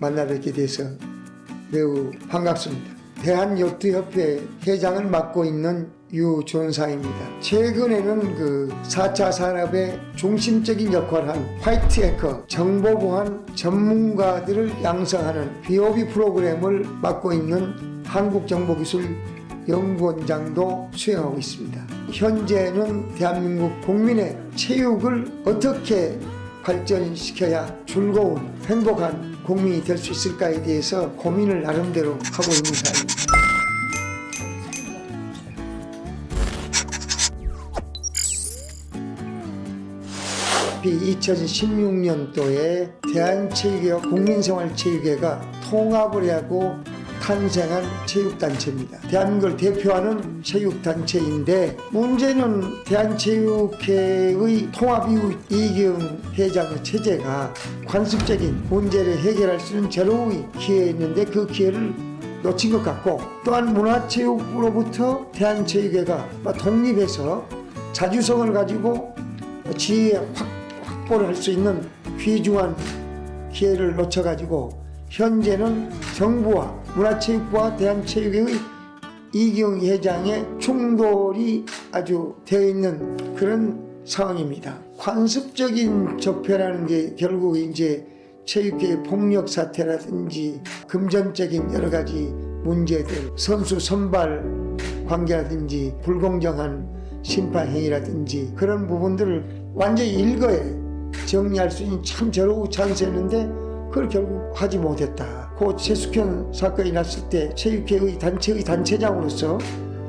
만나 뵙게 돼서 매우 반갑습니다. 대한요트협회 회장을 맡고 있는 유존사입니다. 최근에는 그 4차 산업의 중심적인 역할을 한 화이트 해커 정보보안 전문가들을 양성하는 BOB 프로그램을 맡고 있는 한국정보기술연구원장도 수행하고 있습니다. 현재는 대한민국 국민의 체육을 어떻게 발전시켜야 즐거운 행복한 국민이 될 수 있을까에 대해서 고민을 나름대로 하고 있는 사람입니다. 2016년도에 대한체육회와 국민생활체육회가 통합을 하고 탄생한 체육단체입니다. 대한민국을 대표하는 체육단체인데 문제는 대한체육회의 통합 이후 이기영 회장의 체제가 관습적인 문제를 해결할 수 있는 제로의 기회였는데 그 기회를 놓친 것 같고 또한 문화체육으로부터 대한체육회가 독립해서 자주성을 가지고 지혜 확, 확보를 할 수 있는 귀중한 기회를 놓쳐가지고 현재는 정부와 문화체육부와 대한체육회의 이경 회장의 충돌이 아주 되어 있는 그런 상황입니다. 관습적인 적폐라는 게 결국 이제 체육계 폭력 사태라든지 금전적인 여러 가지 문제들, 선수 선발 관계라든지 불공정한 심판 행위라든지 그런 부분들을 완전히 일거에 정리할 수 있는 참 저로우 찬스였는데 그걸 결국 하지 못했다. 그 최숙현 사건이 났을 때 체육회의 단체의 단체장으로서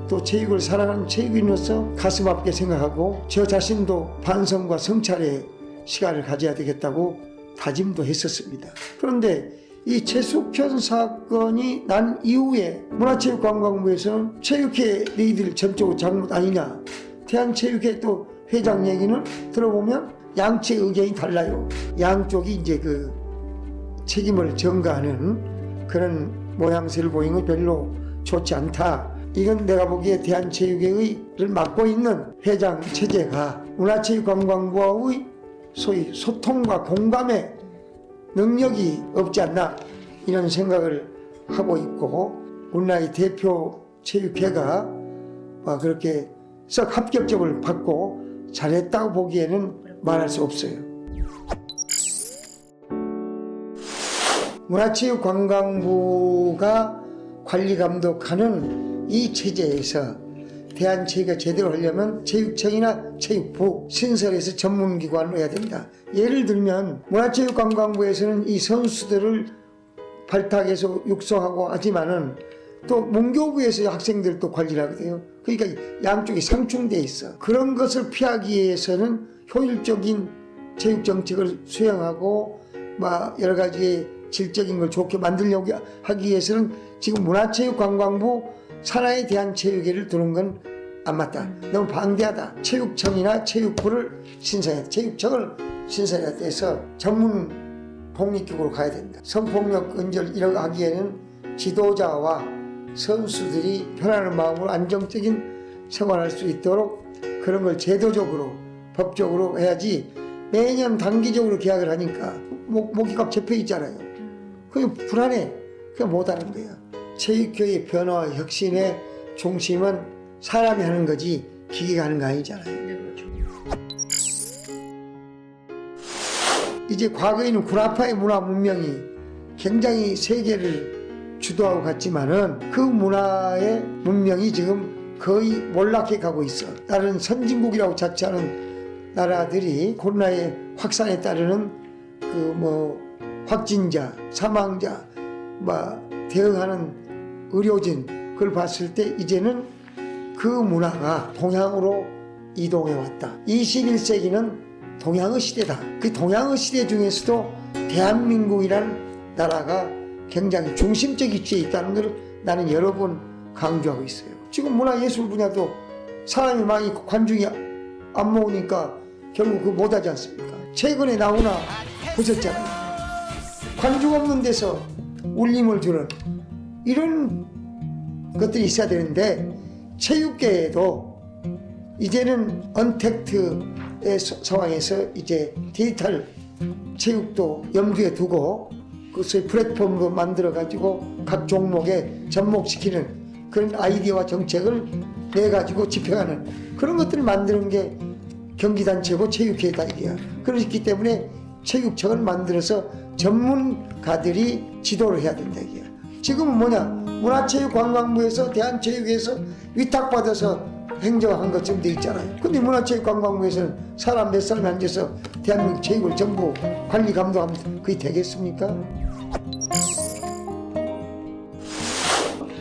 또 체육을 사랑하는 체육인으로서 가슴 아프게 생각하고 저 자신도 반성과 성찰의 시간을 가져야 되겠다고 다짐도 했었습니다. 그런데 이 최숙현 사건이 난 이후에 문화체육관광부에서는 체육회 너희들 전적으로 잘못 아니냐 대한체육회 또 회장 얘기는 들어보면 양측 의견이 달라요. 양쪽이 이제 그 책임을 전가하는 그런 모양새를 보이는 건 별로 좋지 않다. 이건 내가 보기에 대한체육회의를 맡고 있는 회장 체제가 문화체육관광부와의 소위 소통과 공감의 능력이 없지 않나 이런 생각을 하고 있고 우리나라의 대표 체육회가 어, 그렇게 썩 합격점을 받고 잘했다고 보기에는 말할 수 없어요. 문화체육관광부가 관리 감독하는 이 체제에서 대한체육가 제대로 하려면 체육청이나 체육부 신설해서 전문기관을 해야 된다. 예를 들면 문화체육관광부에서는 이 선수들을 발탁해서 육성하고 하지만은 또 문교부에서 학생들도 관리를 하거든요. 그러니까 양쪽이 상충돼 있어. 그런 것을 피하기 위해서는 효율적인 체육 정책을 수행하고 막 여러 가지 질적인 걸 좋게 만들려고 하기 위해서는 지금 문화체육관광부 산하에 대한 체육회를 두는 건 안 맞다. 너무 방대하다. 체육청이나 체육부를 신설해야 돼. 체육청을 신설해야 돼서 전문 독립기구로 가야 된다. 성폭력 이런 거 하기에는 지도자와 선수들이 편안한 마음으로 안정적인 생활할 수 있도록 그런 걸 제도적으로 법적으로 해야지 매년 단기적으로 계약을 하니까 목, 모기값 잡혀 있잖아요. 그게 불안해. 그게 못하는 거야. 체육교의 변화와 혁신의 중심은 사람이 하는 거지 기계가 하는 거 아니잖아요. 이제 과거에는 구라파의 문화 문명이 굉장히 세계를 주도하고 갔지만은 그 문화의 문명이 지금 거의 몰락해 가고 있어. 다른 선진국이라고 자처하는 나라들이 코로나의 확산에 따르는 그뭐 확진자, 사망자, 뭐 대응하는 의료진 그걸 봤을 때 이제는 그 문화가 동양으로 이동해 왔다. 21세기는 동양의 시대다. 그 동양의 시대 중에서도 대한민국이라는 나라가 굉장히 중심적 위치에 있다는 걸 나는 여러 번 강조하고 있어요. 지금 문화예술 분야도 사람이 많이 관중이 안 모으니까 결국 그 못하지 않습니까? 최근에 나오나 보셨잖아요. 관중 없는 데서 울림을 주는 이런 것들이 있어야 되는데 체육계에도 이제는 언택트의 서- 상황에서 이제 디지털 체육도 염두에 두고 그 소위 플랫폼으로 만들어 가지고 각 종목에 접목시키는 그런 아이디어와 정책을 내 가지고 집행하는 그런 것들을 만드는 게 경기단체고 체육회다 이게야. 그렇기 때문에 체육청을 만들어서 전문가들이 지도를 해야 된다 이게야. 지금은 뭐냐 문화체육관광부에서 대한체육회에서 위탁받아서 행정한 것처럼 돼 있잖아요. 근데 문화체육관광부에서는 사람 몇 사람이 앉아서 대한민국 체육을 전부 관리 감독하면 그게 되겠습니까?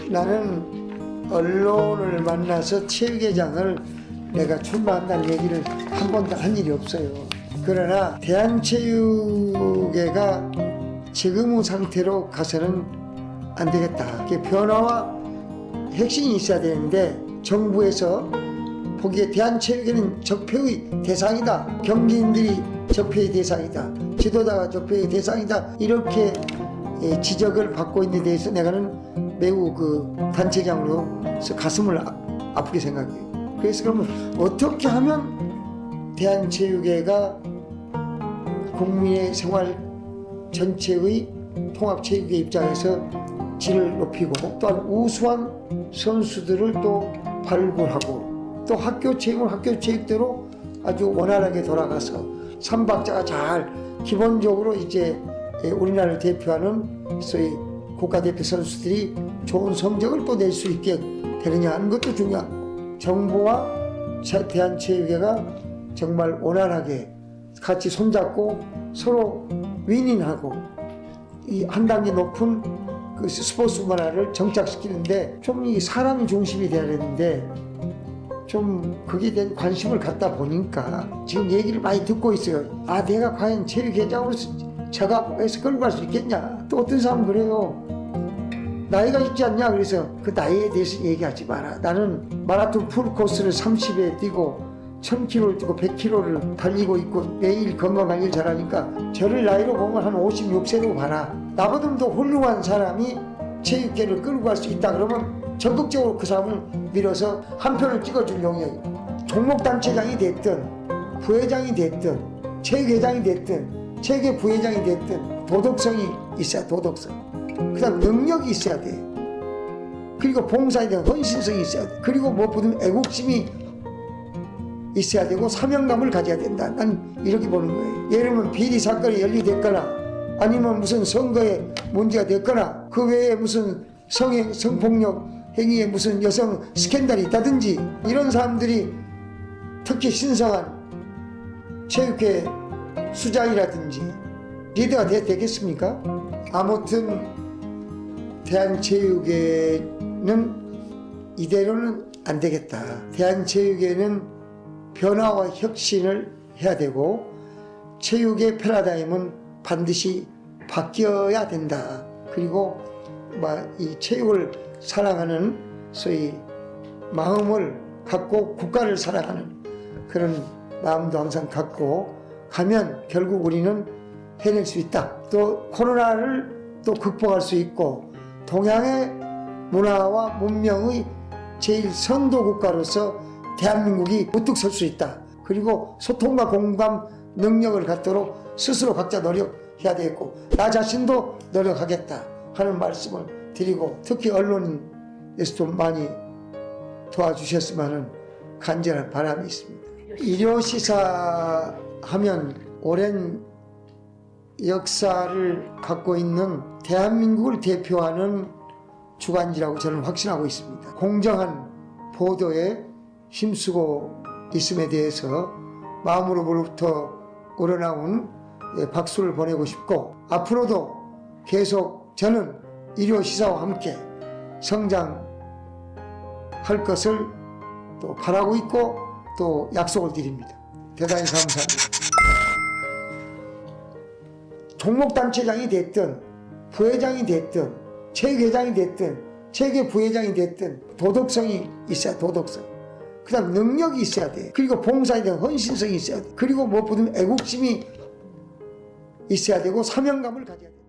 나는 언론을 만나서 체육회장을 내가 출마한다는 얘기를 한 번도 한 일이 없어요. 그러나 대한체육회가 지금의 상태로 가서는 안 되겠다. 변화와 혁신이 있어야 되는데 정부에서 보기에 대한체육회는 적폐의 대상이다. 경기인들이 적폐의 대상이다. 지도자가 적폐의 대상이다. 이렇게 예, 지적을 받고 있는 데 대해서 내가는 매우 그 단체장으로서 가슴을 아, 아프게 생각해요. 그래서 그러면 어떻게 하면 대한체육회가 국민의 생활 전체의 통합체육회 입장에서 질을 높이고 또한 우수한 선수들을 또 발굴하고 또 학교 체육은 학교 체육대로 아주 원활하게 돌아가서 삼박자가 잘 기본적으로 이제 예, 우리나라를 대표하는 소위 국가대표 선수들이 좋은 성적을 또 낼 수 있게 되느냐 하는 것도 중요하고 정부와 체- 대한체육회가 정말 원활하게 같이 손잡고 서로 윈윈하고 이 한 단계 높은 그 스포츠 문화를 정착시키는데 좀 이 사람이 중심이 돼야 되는데 좀 거기에 대한 관심을 갖다 보니까 지금 얘기를 많이 듣고 있어요. 아 내가 과연 체육회장으로서 저가에서 끌고 갈 수 있겠냐? 또 어떤 사람은 그래요. 나이가 있지 않냐? 그래서 그 나이에 대해서 얘기하지 마라. 나는 마라톤 풀 코스를 30에 뛰고 1000km를 뛰고 100km를 달리고 있고 매일 건강관리를 잘하니까 저를 나이로 보면 한 56세로 봐라. 나보다 더 훌륭한 사람이 체육계를 끌고 갈 수 있다 그러면 적극적으로 그 사람을 밀어서 한 표를 찍어줄 용이에요. 종목단체장이 됐든 부회장이 됐든 체육회장이 됐든 체육회 부회장이 됐든 도덕성이 있어야 도덕성. 그 다음 능력이 있어야 돼. 그리고 봉사에 대한 헌신성이 있어야 돼. 그리고 무엇보다 애국심이 있어야 되고 사명감을 가져야 된다. 난 이렇게 보는 거예요. 예를 들면 비리 사건이 연루됐거나 아니면 무슨 선거에 문제가 됐거나 그 외에 무슨 성행, 성폭력 행위에 무슨 여성 스캔들이 있다든지 이런 사람들이 특히 신성한 체육회 수장이라든지 리더가 되, 되겠습니까? 아무튼 대한체육회는 이대로는 안 되겠다. 대한체육회는 변화와 혁신을 해야 되고 체육의 패러다임은 반드시 바뀌어야 된다. 그리고 막이 체육을 사랑하는 소위 마음을 갖고 국가를 사랑하는 그런 마음도 항상 갖고 가면 결국 우리는 해낼 수 있다. 또 코로나를 또 극복할 수 있고 동양의 문화와 문명의 제일 선도 국가로서 대한민국이 우뚝 설 수 있다. 그리고 소통과 공감 능력을 갖도록 스스로 각자 노력해야 되겠고 나 자신도 노력하겠다 하는 말씀을 드리고 특히 언론에서 좀 많이 도와주셨으면 하는 간절한 바람이 있습니다. 일요시사 하면 오랜 역사를 갖고 있는 대한민국을 대표하는 주간지라고 저는 확신하고 있습니다. 공정한 보도에 힘쓰고 있음에 대해서 마음으로부터 우러나온 예, 박수를 보내고 싶고 앞으로도 계속 저는 일요 시사와 함께 성장할 것을 또 바라고 있고 또 약속을 드립니다. 대단히 감사합니다. 종목단체장이 됐든 부회장이 됐든 체육회장이 됐든 체육회 부회장이 됐든 도덕성이 있어야 도덕성. 그 다음 능력이 있어야 돼. 그리고 봉사에 대한 헌신성이 있어야 돼. 그리고 무엇보다 애국심이 있어야 되고 사명감을 가져야 돼.